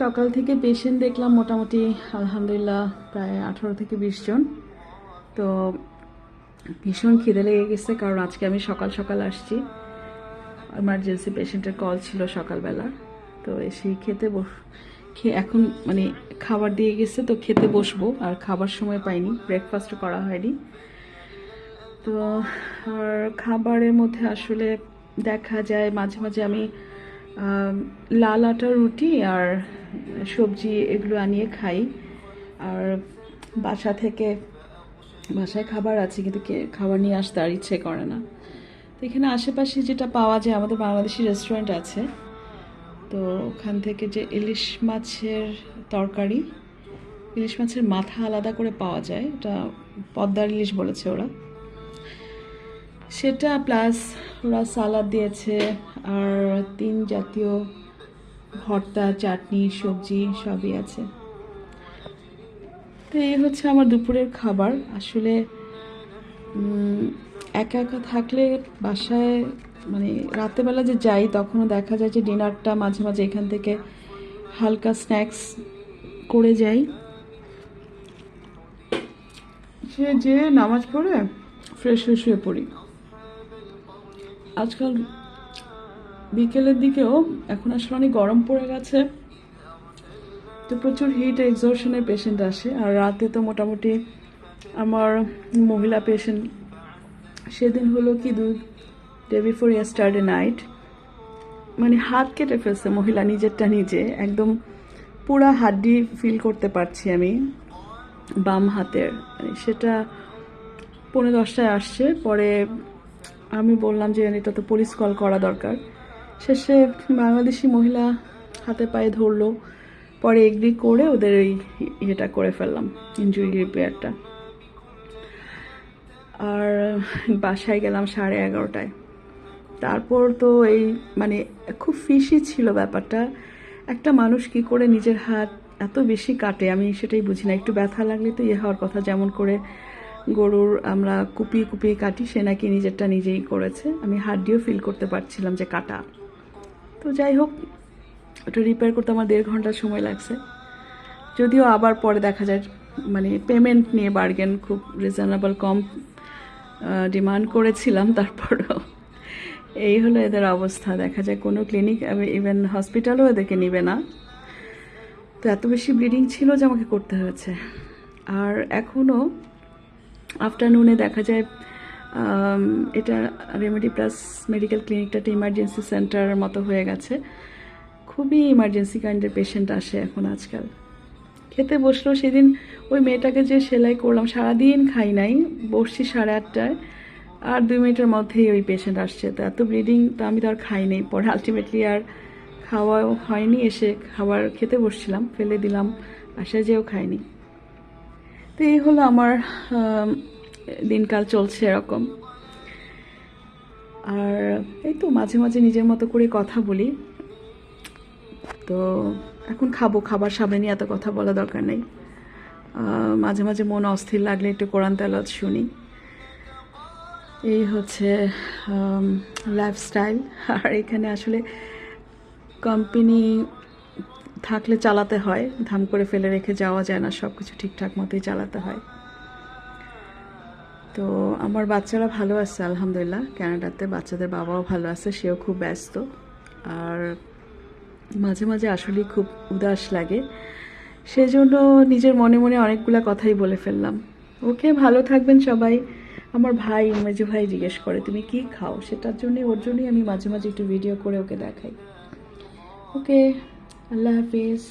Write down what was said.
সকাল থেকে পেশেন্ট দেখলাম মোটামুটি, আলহামদুলিল্লাহ, প্রায় আঠারো থেকে বিশ জন। তো ভীষণ খিদে লেগে গেছে, কারণ আজকে আমি সকাল সকাল আসছি। এমার্জেন্সি পেশেন্টের কল ছিল সকালবেলা। তো এসেই খেতে বস এখন মানে খাবার দিয়ে গেছে, তো খেতে বসবো। আর খাবার সময় পাইনি ব্রেকফাস্টও করা হয়নি। তো আর খাবারের মধ্যে আসলে দেখা যায় মাঝে মাঝে আমি লাল আটা রুটি আর সবজি এগুলো আনিয়ে খাই। আর বাসা থেকে বাসায় খাবার আছে, কিন্তু খাবার নিয়ে আসতে আর ইচ্ছে করে না। তো এখানে আশেপাশে যেটা পাওয়া যায়, আমাদের বাংলাদেশি রেস্টুরেন্ট আছে। তো ওখান থেকে যে ইলিশ মাছের তরকারি, ইলিশ মাছের মাথা আলাদা করে পাওয়া যায়। এটা পদ্মার ইলিশ বলেছে ওরা। সেটা প্লাস ওরা সালাদ দিয়েছে। আর তিন জাতীয় ভর্তা, চাটনি, সবজি সবই আছে। তো এই হচ্ছে আমার দুপুরের খাবার। আসলে একা একা থাকলে বাসায় মানে রাতেবেলা যে যাই, তখনও দেখা যায় যে ডিনারটা মাঝে মাঝে এখান থেকে হালকা স্ন্যাক্স করে যাই। সে যে নামাজ পড়ে, ফ্রেশ ফ্রেশ হয়ে পড়ি। আজকাল বিকেলের দিকেও এখন আসলে অনেক গরম পড়ে গেছে। তো প্রচুর হিট এক্সর্শনের পেশেন্ট আসে। আর রাতে তো মোটামুটি আমার মহিলা পেশেন্ট সেদিন হলো কি দু ডে বিফোর ইয়াস্টারডে নাইট মানে হাত কেটে ফেলছে মহিলা নিজেরটা নিজে। একদম পুরা হাড্ডি ফিল করতে পারছি আমি বাম হাতের। মানে সেটা পনেরো দশটায় আসছে। পরে আমি বললাম যে, এটা তো পুলিশ কল করা দরকার। শেষে বাংলাদেশি মহিলা হাতে পায়ে ধরলো, পরে এগ্রি করে ওদের ওই ইয়েটা করে ফেললাম ইঞ্জুরি রিপেয়ারটা আর বাসায় গেলাম সাড়ে এগারোটায়। তারপর তো এই মানে খুব ফিসি ছিল ব্যাপারটা। একটা মানুষ কি করে নিজের হাত এত বেশি কাটে, আমি সেটাই বুঝি না। একটু ব্যথা লাগলে তো ইয়ে হওয়ার কথা, যেমন করে গরুর আমরা কুপিয়ে কুপিয়ে কাটি, সে নাকি নিজেরটা নিজেই করেছে। আমি হাড্ডিও ফিল করতে পারছিলাম যে কাটা। তো যাই হোক ওটা রিপেয়ার করতে আমার দেড় ঘণ্টা সময় লাগছে। যদিও আবার পরে দেখা যায় মানে পেমেন্ট নিয়ে বার্গেন খুব রিজনেবল কম ডিমান্ড করেছিলাম তারপরও। এই হলো এদের অবস্থা, দেখা যায় কোনো ক্লিনিক ইভেন হসপিটালও এদেরকে নিবে না। তো এত বেশি ব্লিডিং ছিল যে আমাকে করতে হয়েছে। আর এখনও আফটারনুনে দেখা যায় এটা রেমেডি প্লাস মেডিকেল ক্লিনিকটা একটা ইমার্জেন্সি সেন্টারের মতো হয়ে গেছে। খুবই ইমার্জেন্সি কাইন্ডের পেশেন্ট আসে এখন আজকাল। খেতে বসল সেদিন ওই মেয়েটাকে যে সেলাই করলাম সারাদিন খাই নাই বসছি সাড়ে আটটায় আর দুই মিনিটের মধ্যেই ওই পেশেন্ট আসছে। তো এত ব্লিডিং তো আমি তো আর খাই নাই পরে। আলটিমেটলি আর খাওয়াও হয়নি এসে খাবার খেতে বসছিলাম ফেলে দিলাম বাসায় যেও খাইনি। তো এই হলো আমার আম, দিনকাল চলছে এরকম। আর এই তো মাঝে মাঝে নিজের মতো করে কথা বলি। তো এখন খাব, খাবার সামনে নিয়ে এত কথা বলা দরকার নেই। মাঝে মাঝে মন অস্থির লাগলে একটু কোরআন তেলাওয়াত শুনি। এই হচ্ছে লাইফস্টাইল আর এখানে আসলে কোম্পানি থাকলে চালাতে হয়, ধাম করে ফেলে রেখে যাওয়া যায় না সব কিছু ঠিকঠাক মতোই চালাতে হয়। তো আমার বাচ্চারা ভালো আছে, আলহামদুলিল্লাহ। ক্যানাডাতে বাচ্চাদের বাবাও ভালো আছে, সেও খুব ব্যস্ত। আর মাঝে মাঝে আসলেই খুব উদাস লাগে। সেজন্য নিজের মনে মনে অনেকগুলা কথাই বলে ফেললাম। ওকে, ভালো থাকবেন সবাই। আমার ভাই, মেজু ভাই জিজ্ঞেস করে, তুমি কি খাও? সেটার জন্যই, ওর জন্যই আমি মাঝে মাঝে একটু ভিডিও করে ওকে দেখাই। ওকে, আল্লাহ হাফিজ।